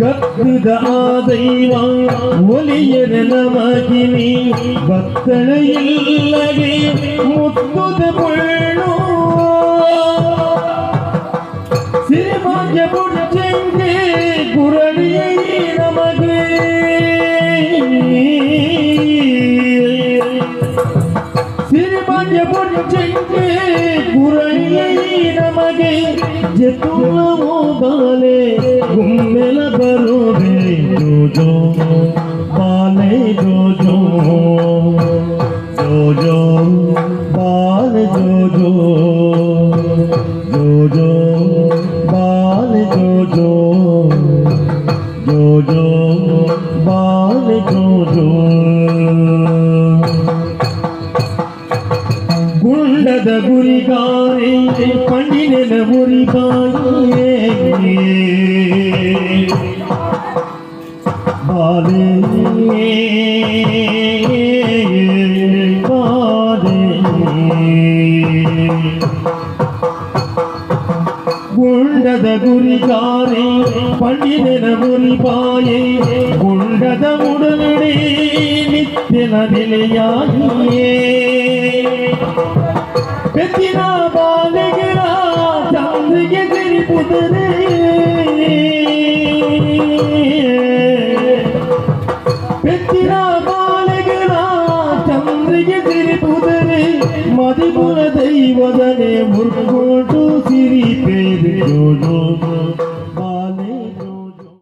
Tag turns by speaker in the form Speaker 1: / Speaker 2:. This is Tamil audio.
Speaker 1: ಗದ್ದದ ದೈವ ಒಲಿಯರ ನಮಗಿನಿ ಭಕ್ತಳ ಇಲ್ಲಗೆ ಮುತ್ತುದ ಪೊಳ್ಳು ಸಿರಿಮಾಂಜ ಬುಡ್ಚಂಗೆ ಕುರಳಿಯೇ ನಮಗೆ ಸಿರಿಮಾಂಜ ಬುಡ್ಚಂಗೆ ಕುರಳಿಯೇ ನಮಗೆ ಜತುಲವು ಬಾಲೆ ಗುಮ್ಮೆಲ ಜೋಜೋ ಬಾಲೆ ಜೋಜೋ ಜೋಜೋ ಬಾಲೆ ಜೋಜೋ ಜೋಜೋ ಬಾಲೆ ಜೋಜೋ ಗುಂಡದ ಗುರಿಗಾರೆ ಪಂಡಿನೆನ ಗುರಿಗಾಯೇ ಬಾಲೆ குண்டத குறிகாரே பண்டிதன குறிபாயே குண்டத உடனடி நித்தின நிலையாயே பெத்தினா பாலகிரா சந்திரிபுதரே மருகி சிரிப்புதனே மதிபுல தெய்வதனே முற்கோட்டு சிரிப்பேது ஜோஜோ.